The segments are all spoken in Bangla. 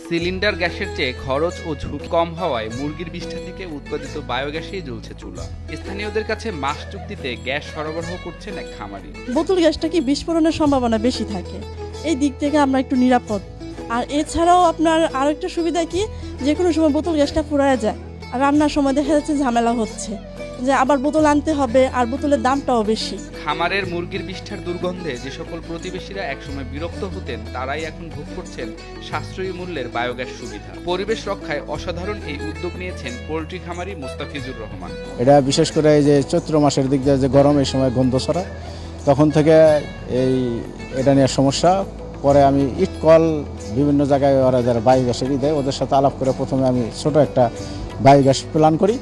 সিলিন্ডার গ্যাসের চেয়ে খরচ ও ঝুঁকি কম হওয়ায় মুরগির বিষ্ঠা থেকে উৎপাদিত বায়োগ্যাসেই জ্বলছে চুলা। স্থানীয়দের কাছে মাস চুক্তিতে গ্যাস সরবরাহ করছেন এক খামারি। বোতল গ্যাসটা কি বিস্ফোরণের সম্ভাবনা বেশি থাকে? এই দিক থেকে আমরা একটু নিরাপদ। আর এছাড়াও আপনার আরেকটা সুবিধা কি? যে কোনো সময় বোতল গ্যাসটা ফুরায় যায়। আর রান্নার সময় দেখা যাচ্ছে ঝামেলা হচ্ছে। যে আবার বোতল আনতে হবে আর বোতলের দামটাও বেশি। খামারের মুরগির বিষ্ঠার দুর্গন্ধে যে সকল প্রতিবেশীরা একসময় বিরক্ত হতেন তারাই এখন ভোগ করছেন সাশ্রয়ী মূল্যের বায়োগ্যাস সুবিধা। পরিবেশ রক্ষায় অসাধারণ এই উদ্যোগ নিয়েছেন পোলট্রি খামারি মোস্তাফিজুর রহমান। এটা বিশেষ করে এই যে চৈত্র মাসের দিক দিয়ে যে গরম এই সময় গন্ধ ছড়া তখন থেকে এই এটা নিয়ে সমস্যা। পরে আমি ইট কল বিভিন্ন জায়গায় ওরা যারা বায়োগ্যাসের ই দেয় ওদের সাথে আলাপ করে প্রথমে আমি ছোট একটা বায়োগ্যাস প্ল্যান করি।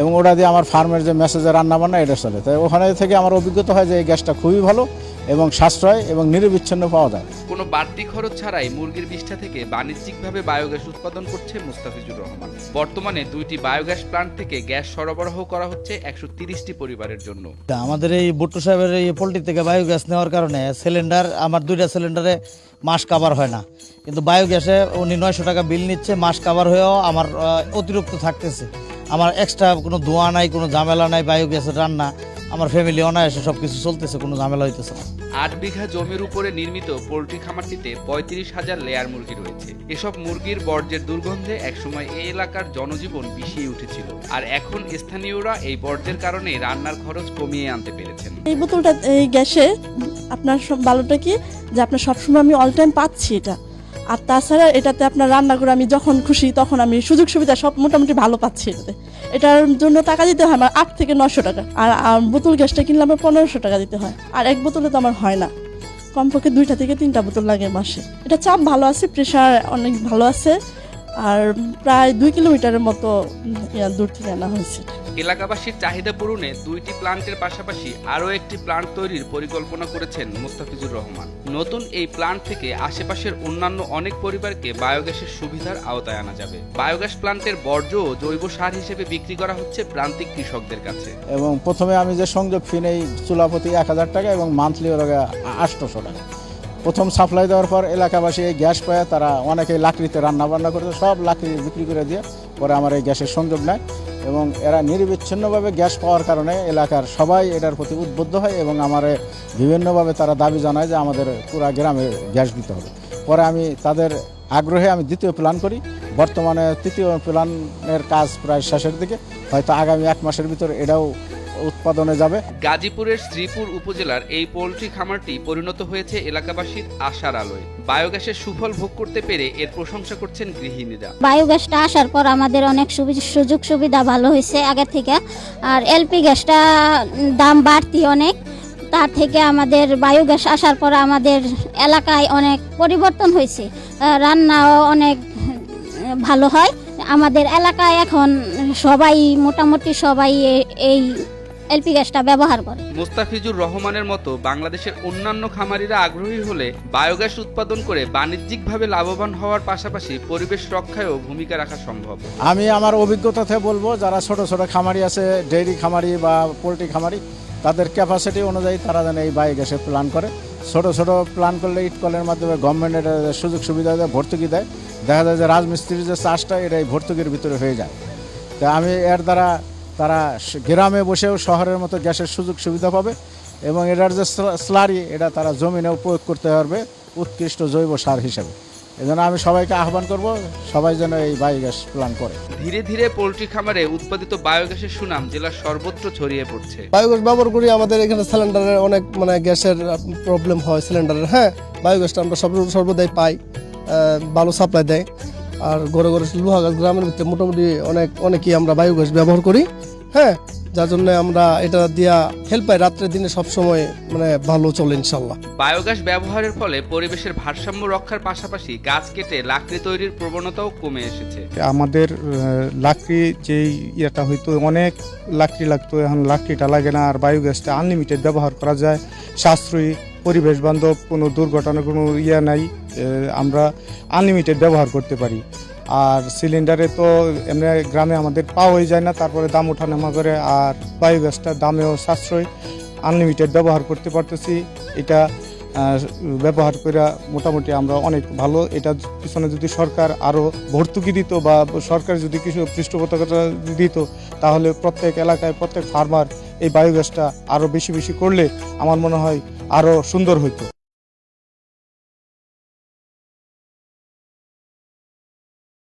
এবং ওটা দিয়ে আমার ফার্মের যে মেসেজে রান্না বান্না এটা চলে। তাই ওখানে থেকে আমার অভিজ্ঞতা হয় যে এই গ্যাসটা খুবই ভালো এবং সাশ্রয় এবং নিরবিচ্ছিন্ন পাওয়া যায়। কোনো বাড়তি খরচ ছাড়াই মুরগির বিষ্ঠা থেকে বাণিজ্যিকভাবে বায়োগ্যাস উৎপাদন করছে মুস্তাফিজুর রহমান। বর্তমানে দুইটি বায়োগ্যাস প্লান্ট থেকে গ্যাস সরবরাহ করা হচ্ছে একশো তিরিশটি পরিবারের জন্য। তা আমাদের এই বুট্টু সাহেবের এই পোলট্রি থেকে বায়োগ্যাস নেওয়ার কারণে সিলিন্ডার আমার দুইটা সিলিন্ডারে মাস কাভার হয় না। কিন্তু বায়োগ্যাসে উনি নয়শো টাকা বিল নিচ্ছে মাস কাভার হয়েও আমার অতিরিক্ত থাকতেছে। আমার এক্সট্রা কোনো ধোঁয়া নাই কোনো ঝামেলা নাই বায়োগ্যাসের রান্না। আমার ফ্যামিলি অনায়াসে সব কিছু চলতেছে কোনো ঝামেলা হইতেছে না। আট বিঘা জমির উপরে নির্মিত পোলট্রি খামারটিতে পঁয়ত্রিশ হাজার লেয়ার মুরগি রয়েছে। এসব মুরগির বর্জ্যের দুর্গন্ধে একসময় এই এলাকার জনজীবন বিষিয়ে উঠেছিল। আর এখন স্থানীয়রা এই বর্জ্যের কারণে রান্নার খরচ কমিয়ে আনতে পেরেছেন। এই বোতলটা এই গ্যাসে আপনার সব ভালোটা কি? যে আপনার সবসময় আমি অল টাইম পাচ্ছি এটা। আর তাছাড়া এটাতে আপনার রান্না করে আমি যখন খুশি তখন আমি সুযোগ সুবিধা সব মোটামুটি ভালো পাচ্ছি এটাতে। এটার জন্য টাকা দিতে হয় আমার আট থেকে নশো টাকা। আর বোতল গ্যাসটা কিনলে আমার পনেরোশো টাকা দিতে হয়। আর এক বোতলে তো আমার হয় না। কমপক্ষে দুইটা থেকে তিনটা বোতল লাগে মাসে। এটা চাপ ভালো আছে প্রেশার অনেক ভালো আছে। আর প্রায় দুই কিলোমিটারের মতো দূর থেকে আনা হয়েছে। এলাকাবাসীর চাহিদা পূরণে দুইটি প্লান্টের পাশাপাশি আরও একটি প্লান্ট তৈরির পরিকল্পনা করেছেন মুস্তাফিজুর রহমান। নতুন এই প্লান্ট থেকে আশেপাশের অন্যান্য অনেক পরিবারকে বায়োগ্যাসের সুবিধার আওতায় আনা যাবে। বায়োগ্যাস প্লান্টের বর্জ্য জৈব সার হিসেবে বিক্রি করা হচ্ছে প্রান্তিক কৃষকদের কাছে। এবং প্রথমে আমি যে সংযোগ ফি নেই চুলাপতি এক হাজার টাকা এবং মান্থলি ওরা আটশোশো টাকা। প্রথম সাপ্লাই দেওয়ার পর এলাকাবাসী এই গ্যাস পায়, তারা অনেকে লাকড়িতে রান্না বান্না করতে সব লাকড়ি বিক্রি করে দিয়ে পরে আমার এই গ্যাসের সংযোগ নেয়। এবং এরা নিরবিচ্ছিন্নভাবে গ্যাস পাওয়ার কারণে এলাকার সবাই এটার প্রতি উদ্বুদ্ধ হয় এবং আমার বিভিন্নভাবে তারা দাবি জানায় যে আমাদের পুরা গ্রামে গ্যাস দিতে হবে। পরে আমি তাদের আগ্রহে আমি দ্বিতীয় প্ল্যান করি। বর্তমানে তৃতীয় প্ল্যানের কাজ প্রায় শেষের দিকে। হয়তো আগামী এক মাসের ভিতর এটাও উৎপাদনে যাবে। গাজীপুরের শ্রীপুর উপজেলার এই পোলট্রি খামারটি পরিণত হয়েছে এলাকাবাসীর আশার আলোয়। বায়োগ্যাসের সুফল ভোগ করতে পেরে এর প্রশংসা করছেন গৃহিণীরা। বায়োগ্যাসটা আসার পর আমাদের অনেক সুযোগ সুবিধা ভালো হয়েছে আগের থেকে। আর এলপি গ্যাসটা দাম বাড়তি অনেক। তার থেকে আমাদের বায়োগ্যাস আসার পর আমাদের এলাকায় অনেক পরিবর্তন হয়েছে। রান্নাও অনেক ভালো হয়। আমাদের এলাকায় এখন সবাই মোটামুটি সবাই এই এলপি গ্যাসটা ব্যবহার করে। মোস্তাফিজুর রহমানের মতো বাংলাদেশের অন্যান্য খামারিরা আগ্রহী হলে বায়োগ্যাস উৎপাদন করে বাণিজ্যিকভাবে লাভবান হওয়ার পাশাপাশি পরিবেশ রক্ষায়ও ভূমিকা রাখা সম্ভব। আমি আমার অভিজ্ঞতা থেকে বলব যারা ছোট ছোট খামারি আছে ডেইরি খামারি বা পোলট্রি খামারি তাদের ক্যাপাসিটি অনুযায়ী তারা যেন এই বায়োগ্যাসে প্ল্যান করে। ছোট ছোট প্ল্যান করলে ইট কলের মাধ্যমে গভর্নমেন্টের সুযোগ সুবিধা দেয় ভর্তুকি দেয়। দেখা যায় যে রাজমিস্ত্রির যে চাষটা এটা এই ভর্তুকির ভিতরে হয়ে যায়। তা আমি এর দ্বারা তারা গ্রামে বসেও শহরের মতো গ্যাসের সুযোগ সুবিধা পাবে এবং এটার যে স্লারি এটা তারা জমিনেও প্রয়োগ করতে পারবে উৎকৃষ্ট জৈব সার হিসেবে। এজন্য আমি সবাইকে আহ্বান করব সবাই যেন এই বায়োগ্যাস প্ল্যান করে। ধীরে ধীরে পোলট্রি খামারে উৎপাদিত বায়োগ্যাসের সুনাম জেলার সর্বত্র ছড়িয়ে পড়ছে। বায়োগ্যাস ব্যবহার করি আমাদের এখানে সিলিন্ডারের অনেক মানে গ্যাসের প্রবলেম হয় সিলিন্ডারের। হ্যাঁ বায়োগ্যাসটা আমরা সব সর্বদাই পাই ভালো সাপ্লাই দেয়। আর ঘরে ঘরে লোহা গাছ গ্রামের ভিতরে মোটামুটি অনেক অনেকেই আমরা বায়োগ্যাস ব্যবহার করি হ্যাঁ? যার জন্য আমরা এটা দিয়া হেল্প পাই রাত্রে দিনে সবসময় মানে ভালো চলে ইনশাল্লাহ। বায়োগ্যাস ব্যবহারের ফলে পরিবেশের ভারসাম্য রক্ষার পাশাপাশি গাছ কেটে লাকড়ি তৈরির প্রবণতাও কমে এসেছে। আমাদের লাকড়ি যেই ইয়েটা হয়তো অনেক লাকড়ি লাগতো এখন লাকড়িটা লাগে না আর বায়োগ্যাসটা আনলিমিটেড ব্যবহার করা যায় সাশ্রয়ী। পরিবেশ বান্ধব, কোনো দুর্ঘটনা, কোনো ইয়ে নাই আমরা আনলিমিটেড ব্যবহার করতে পারি। আর সিলিন্ডারে তো এমনি গ্রামে আমাদের পাওয়াই যায় না, তারপরে দাম ওঠানামা করে আর বায়োগ্যাসটার দামেও সাশ্রয়। আনলিমিটেড ব্যবহার করতে পারতেছি, এটা ব্যবহার করে মোটামুটি আমরা অনেক ভালো। এটা পিছনে যদি সরকার আরও ভর্তুকি দিত বা সরকার যদি কিছু পৃষ্ঠপোষকতা দিত, তাহলে প্রত্যেক এলাকায় প্রত্যেক ফার্মার এই বায়োগ্যাসটা আরও বেশি বেশি করলে আমার মনে হয় আরও সুন্দর হতো